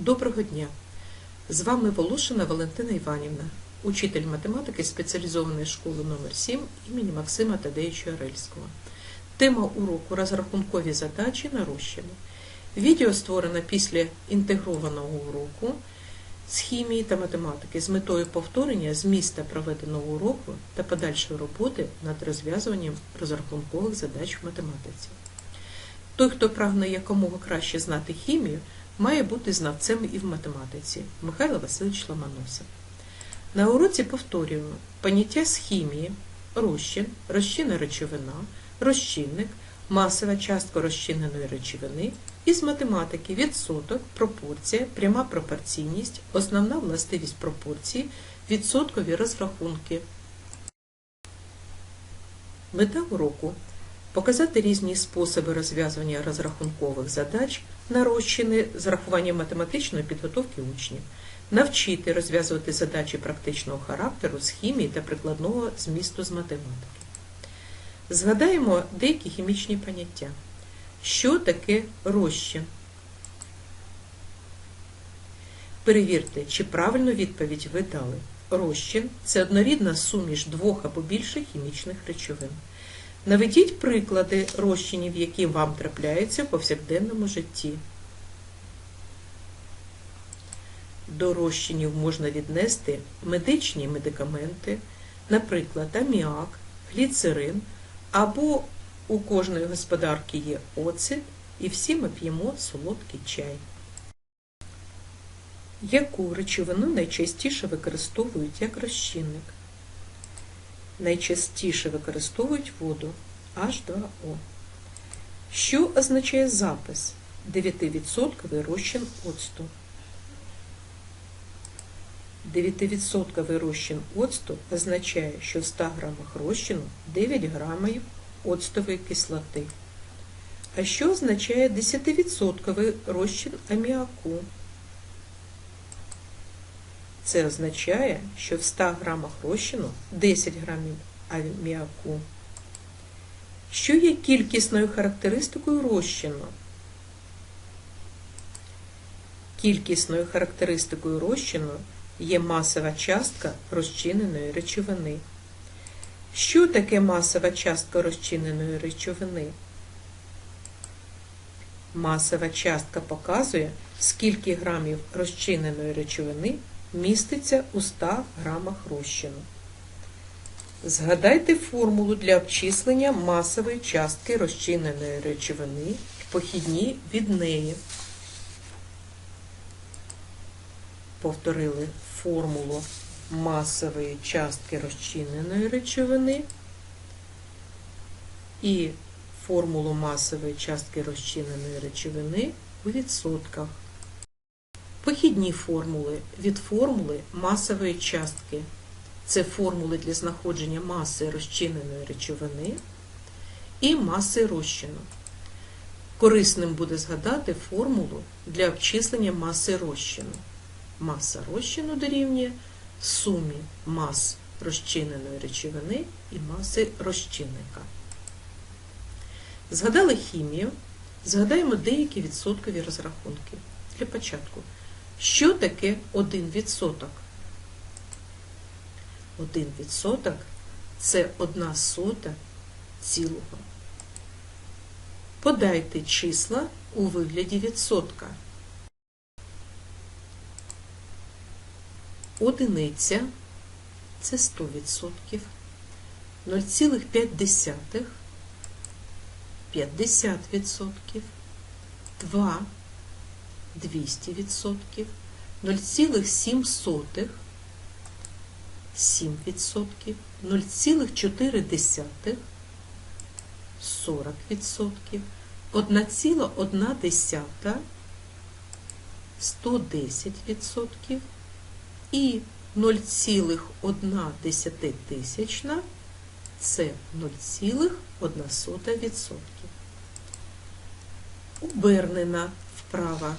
Доброго дня! З вами Волошина Валентина Іванівна, учитель математики спеціалізованої школи номер 7 імені Максима Тадеюча Рельського. Тема уроку розрахункові задачі на розчини. Відео створено після інтегрованого уроку з хімії та математики з метою повторення зміста проведеного уроку та подальшої роботи над розв'язуванням розрахункових задач в математиці. Той, хто прагне якомога краще знати хімію, має бути знавцем і в математиці. Михайло Васильович Ломоносов. На уроці повторюємо поняття з хімії, розчин, розчинна речовина, розчинник, масова частка розчиненої речовини, і з математики відсоток, пропорція, пряма пропорційність, основна властивість пропорції, відсоткові розрахунки. Мета уроку показати різні способи розв'язування розрахункових задач на розчини з рахуванням математичної підготовки учнів, навчити розв'язувати задачі практичного характеру з хімії та прикладного змісту з математики. Згадаємо деякі хімічні поняття. Що таке розчин? Перевірте, чи правильну відповідь ви дали. Розчин це однорідна суміш двох або більше хімічних речовин. Наведіть приклади розчинів, які вам трапляються в повсякденному житті. До розчинів можна віднести медичні медикаменти, наприклад, аміак, гліцерин, або у кожної господарки є оцет, і всі ми п'ємо солодкий чай. Яку речовину найчастіше використовують як розчинник? Найчастіше використовують воду H2O. Що означає запис 9% розчин оцту? 9% розчин оцту означає, що в 100 грамах розчину 9 грамів оцтової кислоти. А що означає 10% розчин аміаку? Це означає, що в 100 грамах розчину 10 грамів аміаку. Що є кількісною характеристикою розчину? Кількісною характеристикою розчину є масова частка розчиненої речовини. Що таке масова частка розчиненої речовини? Масова частка показує, скільки грамів розчиненої речовини міститься у 100 грамах розчину. Згадайте формулу для обчислення масової частки розчиненої речовини, похідні від неї. Повторили формулу масової частки розчиненої речовини і формулу масової частки розчиненої речовини у відсотках. Похідні формули від формули масової частки. Це формули для знаходження маси розчиненої речовини і маси розчину. Корисним буде згадати формулу для обчислення маси розчину. Маса розчину дорівнює сумі мас розчиненої речовини і маси розчинника. Згадали хімію, згадаємо деякі відсоткові розрахунки. Для початку. Що таке 1%? 1% це 1 сота цілого. Подайте числа у вигляді відсотка. Одиниця це 100%, 0,5 50%, 2 200%, 0,7 7%, 0,4 40%, 1,1 110% і 0,1 тисячна це 0,1%. Обернена вправа.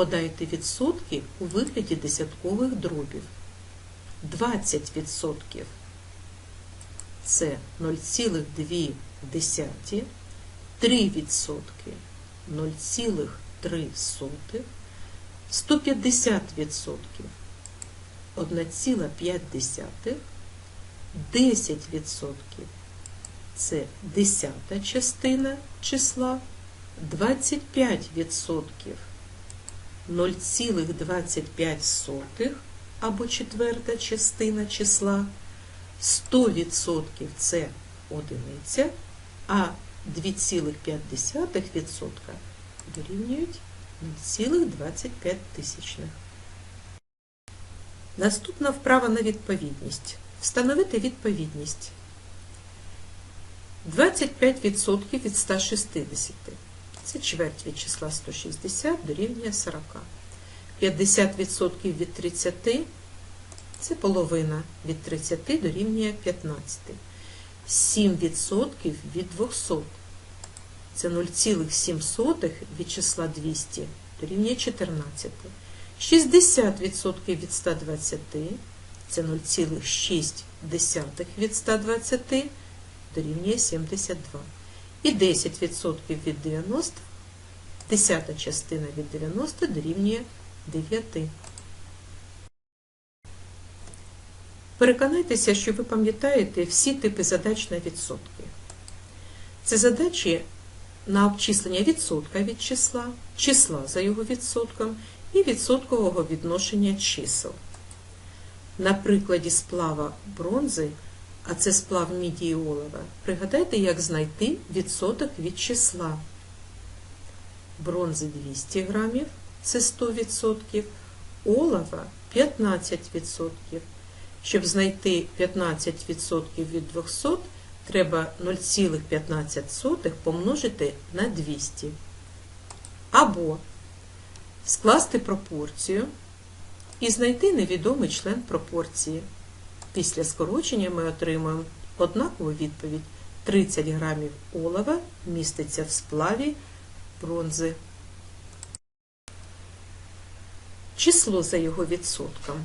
Подайте відсотки у вигляді десяткових дробів. 20% це 0,2, 3% 0,3, 150%. 1,5. 10% це десята частина числа, 25% 0,25 або четверта частина числа, 100% це одиниця, а 2,5% дорівнюють 0,25 тисячних. Наступна вправа на відповідність. Встановити відповідність. 25% від 160. Це чверть від числа 160 дорівнює 40. 50% від 30 це половина від 30 дорівнює 15. 7% від 200. Це 0,7 від числа 200 дорівнює 14. 60% від 120 це 0,6 від 120 дорівнює 72. І 10% від 90, десята частина від 90 дорівнює 9. Переконайтеся, що ви пам'ятаєте всі типи задач на відсотки. Це задачі на обчислення відсотка від числа, числа за його відсотком і відсоткового відношення чисел. На прикладі сплава бронзи, а це сплав міді олова, пригадайте, як знайти відсоток від числа. Бронзи 200 грамів, це 100%, олова 15%. Щоб знайти 15% від 200, треба 0,15 помножити на 200. Або скласти пропорцію і знайти невідомий член пропорції. Після скорочення ми отримаємо однакову відповідь. 30 грамів олова міститься в сплаві бронзи. Число за його відсотком.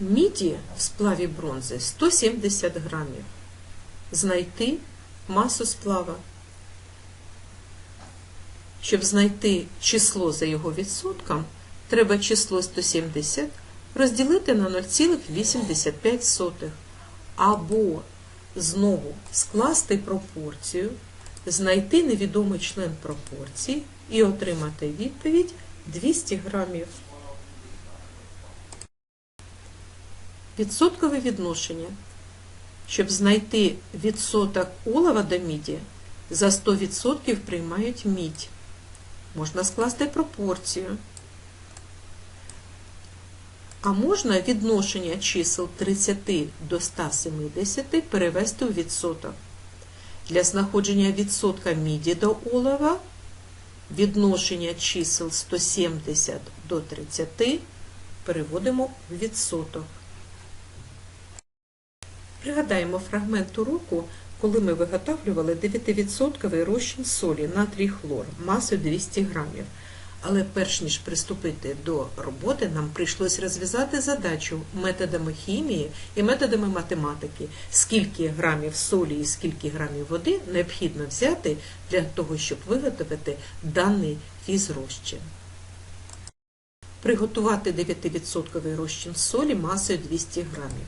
Міді в сплаві бронзи 170 грамів. Знайти масу сплава. Щоб знайти число за його відсотком, треба число 170 розділити на 0,85 або знову скласти пропорцію, знайти невідомий член пропорції і отримати відповідь 200 грамів. Відсоткове відношення. Щоб знайти відсоток олова до міді, за 100% приймають мідь. Можна скласти пропорцію. А можна відношення чисел 30 до 170 перевести у відсоток. Для знаходження відсотка міді до олова відношення чисел 170 до 30 переводимо в відсоток. Пригадаємо фрагмент уроку, коли ми виготовлювали 9% розчин солі натрій хлор масою 200 грамів. Але перш ніж приступити до роботи, нам прийшлось розв'язати задачу методами хімії і методами математики, скільки грамів солі і скільки грамів води необхідно взяти для того, щоб виготовити даний фізрозчин. Приготувати 9% розчин солі масою 200 грамів.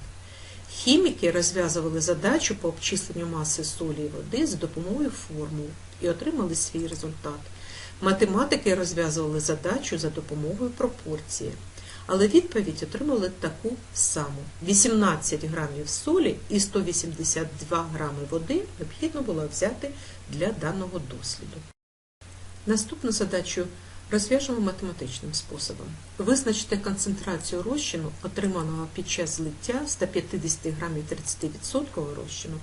Хіміки розв'язували задачу по обчисленню маси солі і води за допомогою формул і отримали свій результат. Математики розв'язували задачу за допомогою пропорції, але відповідь отримали таку саму: 18 грамів солі і 182 грами води необхідно було взяти для даного досліду. Наступну задачу розв'яжемо математичним способом. Визначте концентрацію розчину, отриманого під час злиття 150 грамів 30% розчину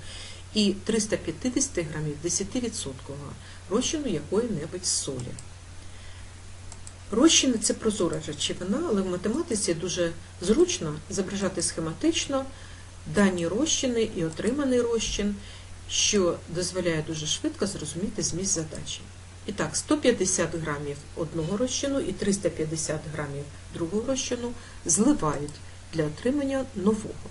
і 350 грамів 10% розчину якої-небудь солі. Розчини це прозора речовина, але в математиці дуже зручно зображати схематично дані розчини і отриманий розчин, що дозволяє дуже швидко зрозуміти зміст задачі. І так, 150 грамів одного розчину і 350 грамів другого розчину зливають для отримання нового.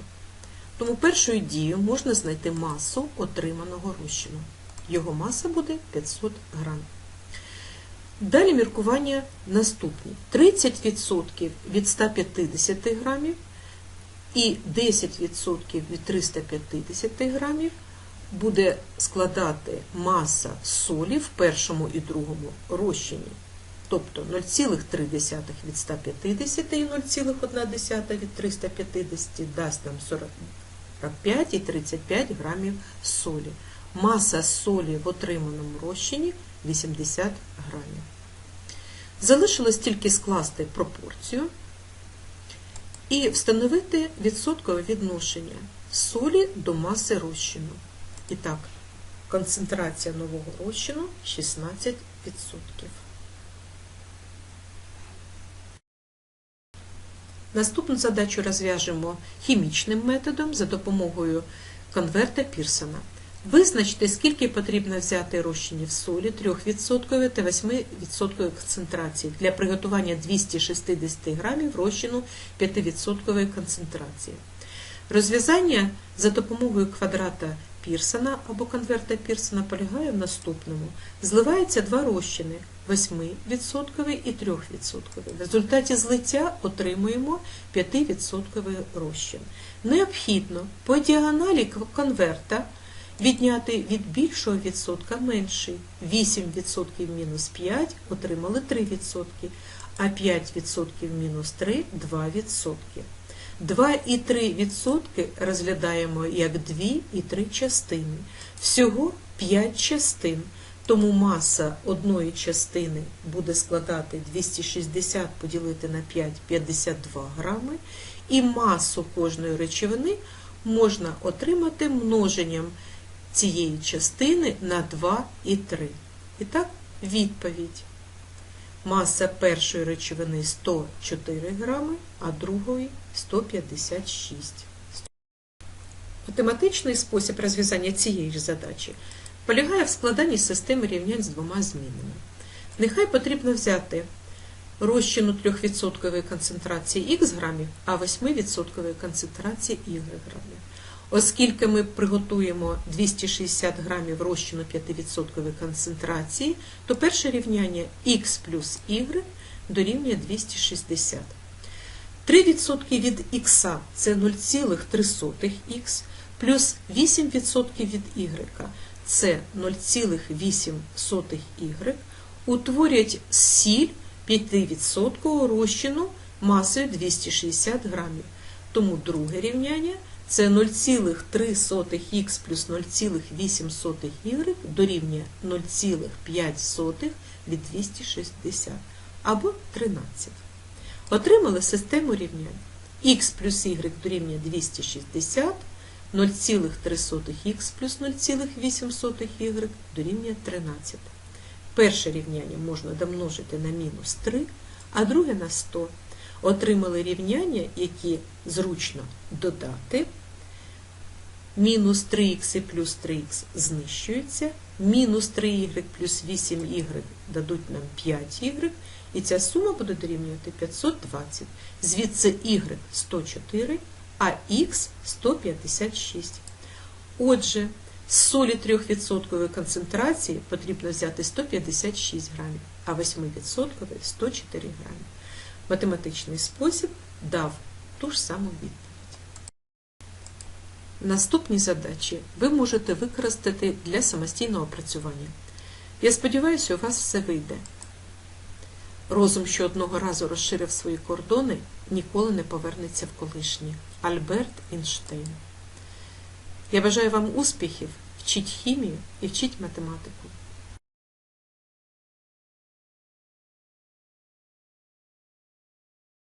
Тому першою дією можна знайти масу отриманого розчину. Його маса буде 500 грам. Далі міркування наступні. 30% від 150 грамів і 10% від 350 грамів буде складати маса солі в першому і другому розчині. Тобто 0,3 від 150 і 0,1 від 350 дасть нам 45 і 35 грамів солі. Маса солі в отриманому розчині 80 грамів. Залишилось тільки скласти пропорцію і встановити відсоткове відношення солі до маси розчину. І так, концентрація нового розчину 16%. Наступну задачу розв'яжемо хімічним методом за допомогою конверта Пірсона. Визначте, скільки потрібно взяти розчинів солі 3% та 8% концентрації для приготування 260 грамів розчину 5% концентрації. Розв'язання за допомогою квадрата Пірсона або конверта Пірсона полягає в наступному. Зливаються два розчини 8% і 3%. В результаті злиття отримуємо 5% розчин. Необхідно по діагоналі конверта відняти від більшого відсотка менший. 8% мінус 5 отримали 3%, а 5% мінус 3 – 2%. 2,3% розглядаємо як 2 і 3 частини. Всього 5 частин. Тому маса одної частини буде складати 260 поділити на 5 – 52 грами, і масу кожної речовини можна отримати множенням цієї частини на 2 і 3. І так, відповідь. Маса першої речовини 104 грами, а другої 156. Математичний спосіб розв'язання цієї ж задачі полягає в складанні системи рівнянь з двома змінами. Нехай потрібно взяти розчину 3% концентрації х грамів, а 8% концентрації y грамів. Оскільки ми приготуємо 260 грамів розчину 5% концентрації, то перше рівняння х плюс y дорівнює 260. 3% від х це 0,3х, плюс 8% від y це 0,8y, утворять сіль 5% розчину масою 260 грамів. Тому друге рівняння це 0,3х плюс 0,8y дорівнює 0,5 від 260 або 13. Отримали систему рівнянь. х плюс y дорівнює 260, 0,3х плюс 0,8y дорівнює 13. Перше рівняння можна домножити на мінус 3, а друге на 100. Отримали рівняння, які зручно додати. Мінус 3х і плюс 3х знищуються, мінус 3y плюс 8y дадуть нам 5y, і ця сума буде дорівнювати 520. Звідси y 104, а х 156. Отже, з солі 3% концентрації потрібно взяти 156 грамів, а 8% 104 грамів. Математичний спосіб дав ту ж саму відповідь. Наступні задачі ви можете використати для самостійного опрацювання. Я сподіваюся, у вас все вийде. Розум, що одного разу розширив свої кордони, ніколи не повернеться в колишнє. Альберт Ейнштейн. Я бажаю вам успіхів, вчіть хімію і вчіть математику.